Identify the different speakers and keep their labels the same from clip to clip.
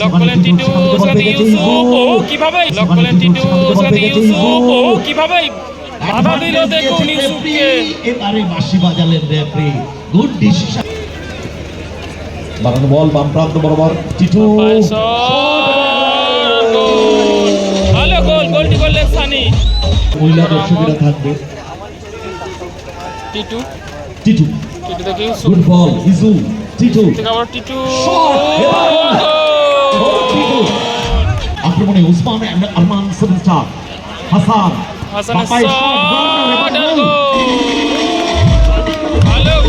Speaker 1: Lock করলেন টিটু সেখান ইউসুফ ও কীভাবে? লক করলেন টিটু সেখান ইউসুফ ও কীভাবে? বাধা দিল দেখুন ইউসুফকে।
Speaker 2: এবারে বাঁশি বাজালেন রেফারি গুড ডিসিশন বাড়ানো বল বাম প্রান্ত বরাবর। টিটু।
Speaker 1: ভালো গোল গোলটি করলেন সানি
Speaker 2: মহিলা দর্শকেরা থাকবে।
Speaker 1: Titu.
Speaker 2: Titu.
Speaker 1: Titu Yusuf.
Speaker 2: Good ball ইজু Titu.
Speaker 1: Titu.
Speaker 2: Shot! ও, আক্রমণে Usman Arman seven star Hasan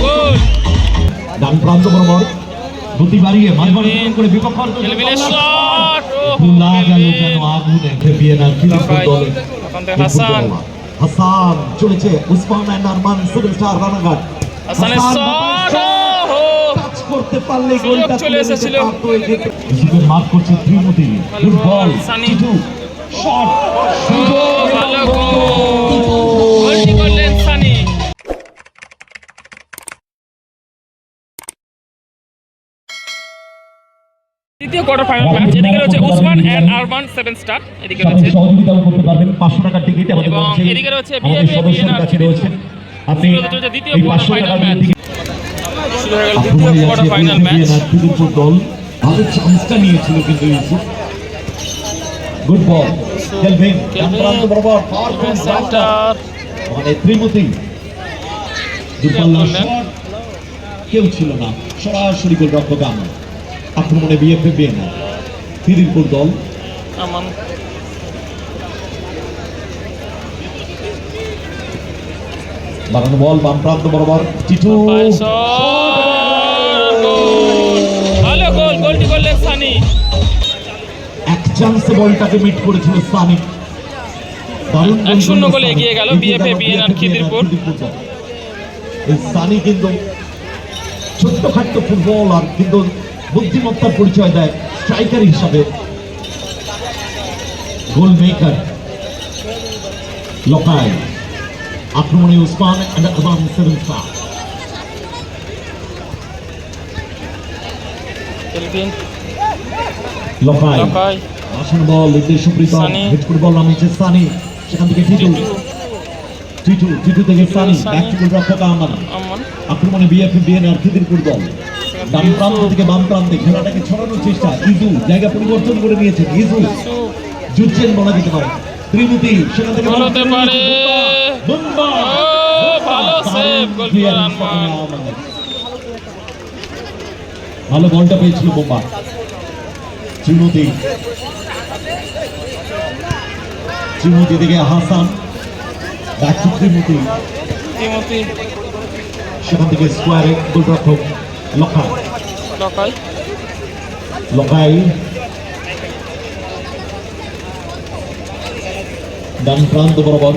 Speaker 2: goal. ডান প্রান্ত বরাবর। গতি বাড়িয়ে মাঝ করে বিপক্ষ ভুলা গেল
Speaker 1: এলবিন।
Speaker 2: আগুনে খেপিয়ে না ফিলিপ দলে
Speaker 1: হাসান।
Speaker 2: হাসান চলেছে উসমান এন্ড আরমান সেভেন রানাঘাট।
Speaker 1: হাসানের শট
Speaker 2: টাচ করতে পারলে গোলটা
Speaker 1: চলে এসেছিল।
Speaker 2: ইউসুফের মার্ক করছে ত্রিমতি গুড বল
Speaker 1: বল,
Speaker 2: শট
Speaker 1: ভালো গোল করলেন সানি। দ্বিতীয় কোয়ার্টার ফাইনাল ম্যাচ এদিকে রয়েছে Usman and Arman seven star এদিকে রয়েছে
Speaker 2: সহযোগিতা করতে পারবেন পাঁচশো টাকার টিকিট আমাদের
Speaker 1: এবং এদিকে রয়েছে
Speaker 2: কাছে রয়েছে আপনি
Speaker 1: দ্বিতীয়
Speaker 2: এই
Speaker 1: quarter
Speaker 2: পাঁচশো
Speaker 1: final
Speaker 2: টাকার
Speaker 1: match।
Speaker 2: টিকিট
Speaker 1: শুরু হয়ে গেল দ্বিতীয় কোয়ার্টার ফাইনাল ম্যাচ
Speaker 2: দল ভালো চান্সটা নিয়েছিল কিন্তু ইউসুফ গুড বল ডান প্রান্ত বরাবর shot।
Speaker 1: সেন্টার
Speaker 2: মানে
Speaker 1: করলেন।
Speaker 2: শট কেউ ছিল না সরাসরি গোল রক্ষক আমরা। আক্রমণে বিএফএ বিএনআর ফিরিরপুর দল।
Speaker 1: আমান
Speaker 2: বাড়ানো বল বাম প্রান্ত বরাবর। টিটু।
Speaker 1: ভালো গোল গোলটি করলেন সানি।
Speaker 2: এক চান্সে বলটাকে মিট করেছিল সানি।
Speaker 1: এক শূন্য গোলে এগিয়ে গেল
Speaker 2: গেল
Speaker 1: বিএনআর খিদিরপুর।
Speaker 2: সানি কিন্তু ছোট্টখাট্ট ফুটবলার কিন্তু বুদ্ধিমত্তার পরিচয় দেয় স্ট্রাইকার হিসাবে। গোল মেকার লকায় আক্রমণে Usman and Arman seven star
Speaker 1: Elvin
Speaker 2: আসন বল উদ্দেশ্য প্রীতম হেড ফুটবল নামিয়েছে সানি সেখান থেকে টিটু
Speaker 1: টিটু
Speaker 2: টিটু থেকে Sunny. Back to goal Aman
Speaker 1: Aman
Speaker 2: আক্রমণে বিএফএ বিএনআর খিদিরপুর দল ডান প্রান্ত থেকে বাম প্রান্তে খেলাটাকে ছড়ানোর চেষ্টা ইজু জায়গা পরিবর্তন করে নিয়েছেন ইজু জুটছেন বলা যেতে পারে ত্রিমুতি সেখান থেকে
Speaker 1: গোল
Speaker 2: বল
Speaker 1: হতে
Speaker 2: করে
Speaker 1: পারে। ভালো save, গোলকিপার আরমান।
Speaker 2: ভালো বলটা পেয়েছিল বোম্বা ত্রিমুতি ত্রিমুতি থেকে হাসান। ব্যাক টু ত্রিমুতি সেখান থেকে স্কোয়ারে গোলরক্ষক লখাই
Speaker 1: লকাই।
Speaker 2: লকাই। ডান প্রান্ত বরাবর।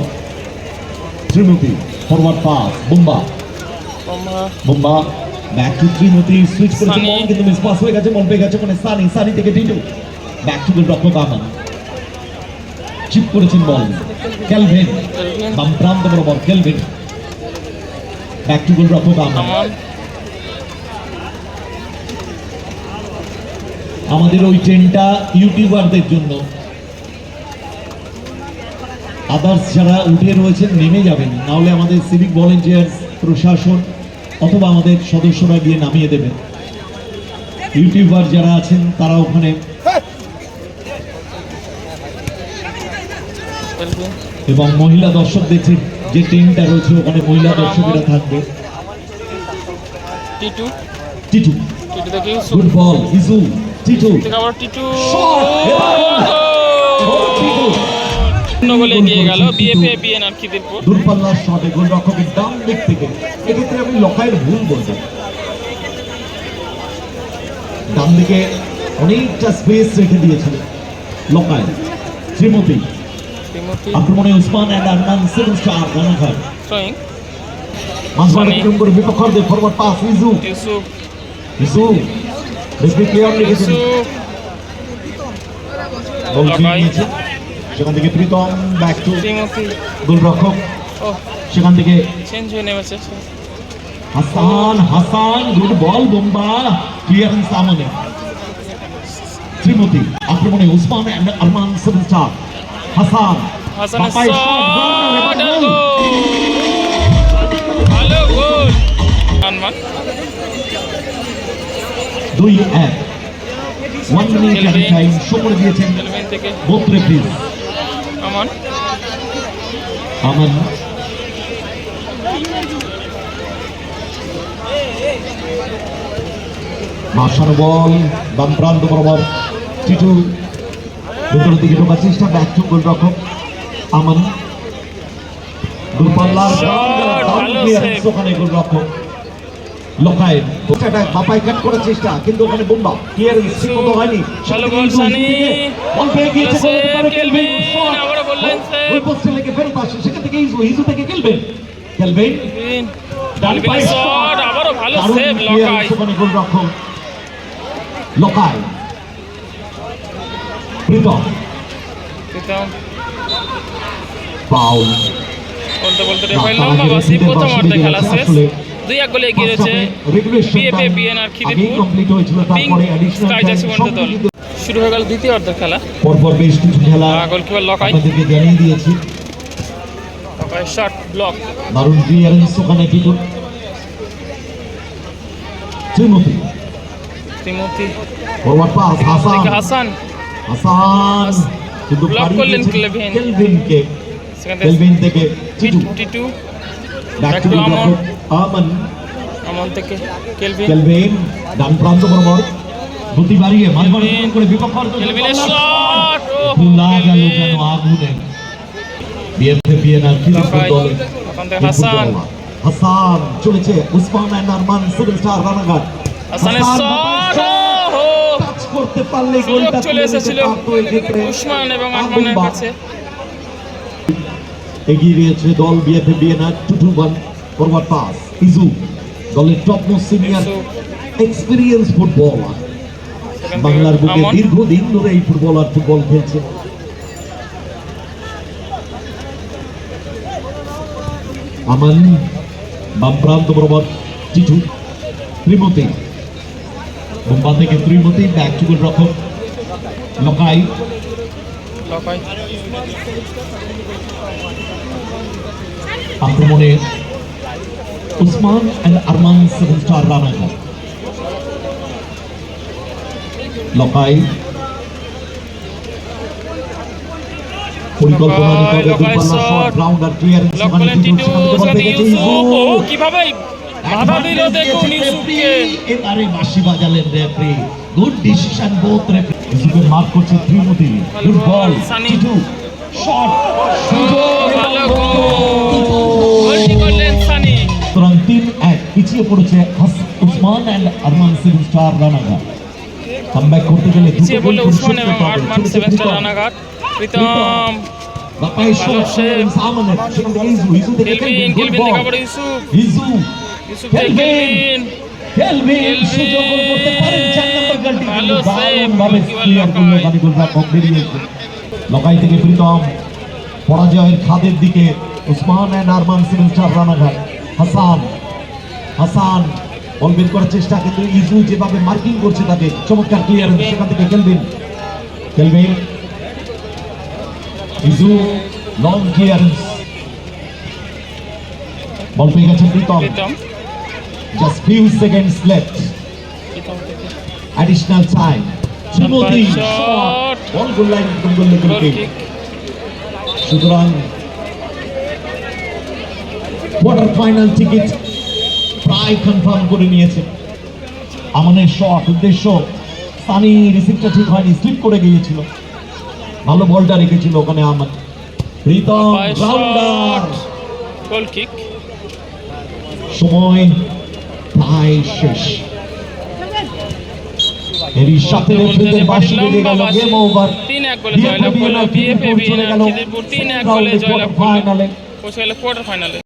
Speaker 2: Trimurti forward pass Bumba Bumba back to Trimurti switch করেছে। বল কিন্তু মিস পাস হয়ে গেছে বল পেয়ে গেছে মানে সানি সানি থেকে Titu. Back to Aman chip করেছেন বল
Speaker 1: এলভিন
Speaker 2: বাম প্রান্ত বরাবর ক্যালভিন ব্যাক টু গোলরক্ষক আমান
Speaker 1: আমান
Speaker 2: আমাদের ওই ট্রেনটা ইউটিউবারদের জন্য আদার্স যারা উঠে রয়েছেন নেমে যাবেন। নাহলে আমাদের সিভিক ভলেন্টিয়ার্স প্রশাসন অথবা আমাদের সদস্যরা গিয়ে নামিয়ে দেবেন। ইউটিউবার যারা আছেন তারা ওখানে এবং মহিলা দর্শকদের যে- যে ট্রেনটা রয়েছে ওখানে মহিলা দর্শকেরা থাকবে।
Speaker 1: টিটু।
Speaker 2: টিটু।
Speaker 1: টিটু থেকে Yusuf
Speaker 2: good ball Izu Titu!
Speaker 1: গোলে এগিয়ে গেল বিএফএ বিএনআর খিদিরপুর।
Speaker 2: দূরপাল্লার শটে গোলরক্ষকের ডান দিক থেকে এক্ষেত্রে আমি লকায়ের ভুল বলব ডান দিকে অনেকটা স্পেস রেখে দিয়েছিল লকায় শ্রীমতী। আক্রমণে Usman and Arman seven star Ranaghat
Speaker 1: sewing
Speaker 2: মাঝমাঠে। অতিক্রম করে বিপক্ষদের forward pass Izu
Speaker 1: Yusuf
Speaker 2: Izu player রেখেছেন
Speaker 1: ইউসুফ
Speaker 2: নিয়েছে সেখান থেকে প্রীতম ব্যাক টু গোলরক্ষক। সেখান থেকে
Speaker 1: চেঞ্জ হয়ে নেমেছে
Speaker 2: Hasan Hasan good ball Bumba clearance সামনে। ত্রিমতি আক্রমণে Usman and Arman seven star Hasan. Goal
Speaker 1: ভালো গোল। আনমান
Speaker 2: দুই এক। ওয়ান মিনিট টাইম করে দিয়েছেন
Speaker 1: এলিমেন্ট থেকে।
Speaker 2: মাসার বল বাম প্রান্ত বরাবর টিটু। ভেতরের দিকে ঢোকার চেষ্টা ব্যাক টু গোল রক্ষক আমান দূরপাল্লার. ওখানে লোকায় ওটা বাপাই কাট করার চেষ্টা কিন্তু ওখানে বোম্বা। ক্লিয়ারেন্স ঠিক মতো হয়নি।
Speaker 1: ভালো বল সানি
Speaker 2: বল পেয়ে গিয়েছে
Speaker 1: Save,
Speaker 2: গোলের পারে
Speaker 1: কেলভিন,
Speaker 2: Shot.
Speaker 1: আবারও বললেন save.
Speaker 2: ওই পোস্টে লেগে ফেরত আসে সেখান থেকে ইজু ইজু থেকে খেলবেন খেলবেন
Speaker 1: কেলভিন।
Speaker 2: ডান
Speaker 1: কেলভিনের
Speaker 2: পায়ে
Speaker 1: শট আবারও ভালো সেভ
Speaker 2: clearance ওখানে গোলরক্ষক। লকায় প্রীতম।
Speaker 1: প্রীতম।
Speaker 2: পাউল
Speaker 1: বলতে বলতে
Speaker 2: না,
Speaker 1: লম্বা বাসি প্রথম অর্ধে খেলা শেষ। দুই এক গোলে এগিয়ে রয়েছে বিএপএ বিএনআর
Speaker 2: তারপরে অ্যাডিশনাল
Speaker 1: স্কাই জার্সি বন্ধ দল। শুরু হয়ে গেল দ্বিতীয় অর্ধের খেলা।
Speaker 2: পরপর বেশ কিছু খেলা
Speaker 1: গোলকিপার লকাই
Speaker 2: জানিয়ে দিয়েছি।
Speaker 1: লকাই শট ব্লক
Speaker 2: দারুণ ক্লিয়ারেন্স ওখানে টিটু ত্রিমতি
Speaker 1: তিমতি
Speaker 2: ফরওয়ার্ড পাস হাসান
Speaker 1: হাসান
Speaker 2: হাসান কিন্তু পাড়িয়ে
Speaker 1: করলেন কেলভিন।
Speaker 2: কেলভিনকে
Speaker 1: সেখান থেকে
Speaker 2: কেলভিন থেকে Titu
Speaker 1: Titu
Speaker 2: back to
Speaker 1: to Aman.
Speaker 2: Aman
Speaker 1: থেকে কেলভিন
Speaker 2: কেলভিন ডান প্রান্ত বরাবর। গতি বাড়িয়ে মাঝবার করে বিপক্ষ
Speaker 1: কেলভিনের শট
Speaker 2: ভুলা গেল। কেন আগুনে বিএফএ বিএনআর খিদিরপুর
Speaker 1: লকাই।
Speaker 2: দলে।
Speaker 1: হাসান।
Speaker 2: হাসান চলেছে। Usman and Arman seven star Ranaghat.
Speaker 1: হাসানের শট
Speaker 2: টাচ করতে পারলে গোলটা
Speaker 1: চলে এসেছিল উসমান এবং আরমানের। কাছে।
Speaker 2: এগিয়ে দিয়েছে দল BFA BNR Tutu one forward pass Izu দলের top most senior. Experience footballer বাংলার বুকে দীর্ঘদিন ধরে এই ফুটবলার ফুটবল খেলছে। আমান বাম প্রান্ত বরাবর টিটু ত্রিমতি। বোম্বা থেকে ত্রিমতি ব্যাক টু লকাই।
Speaker 1: লকাই।
Speaker 2: আক্রমণে Usman and Arman seven star Ranaghat লকাই পরিকল্পনা নিতে হবে
Speaker 1: লকাই, লকাই
Speaker 2: দূরপাল্লার
Speaker 1: shot।
Speaker 2: শট গ্রাউন্ড আর ক্লিয়ারেন্স
Speaker 1: ব্লক করলেন টিটু সেখান থেকে ইউসুফ ও কীভাবে বাধা দিল দেখুন ইউসুফকে
Speaker 2: এবারে বাঁশি বাজালেন referee good decision both referee ইউসুফের মার্ক করছে Trimurti good ball
Speaker 1: Sunny.
Speaker 2: Shot
Speaker 1: ও ভালো গোল
Speaker 2: পিছিয়ে পড়েছে হাস- Usman and Arman seven star Ranaghat. Comeback করতে গেলে
Speaker 1: পিছিয়ে উসমান এবং। Seven star Ranaghat. প্রীতম লকাই।
Speaker 2: থেকে প্রীতম পরাজয়ের খাদের দিকে Usman Arman seven star Ranaghat. Hasan Hasan ball বের করার চেষ্টা কিন্তু ইজু যেভাবে মার্কিং করছে তাকে চমৎকার ক্লিয়ারেন্স সেখান থেকে Kelvin Kelvin Izu long clearance ball পেয়ে গেছেন Pritam. Just few seconds left
Speaker 1: shot.
Speaker 2: One goal line from goal line
Speaker 1: goal
Speaker 2: সুতরাং কোয়ার্টার ফাইনাল টিকিট প্রায় কনফার্ম করে নিয়েছে। আমানের শট উদ্দেশ্য সানি রিসিভটা ঠিক হয়নি স্লিপ করে গিয়েছিল। ভালো বলটা রেখেছিল ওখানে আমান প্রীতম রাউন্ডার
Speaker 1: গোল কিক
Speaker 2: সময় প্রায় শেষ। এরই সাথে রেফারিদের বাঁশি বেজে গেল গেম ওভার
Speaker 1: তিন এক গোলে জয়লাভ করল বিএফএ বিএনআর খিদিরপুর তিন এক গোলে জয়লাভ করল। পৌঁছে গেল কোয়ার্টার ফাইনালে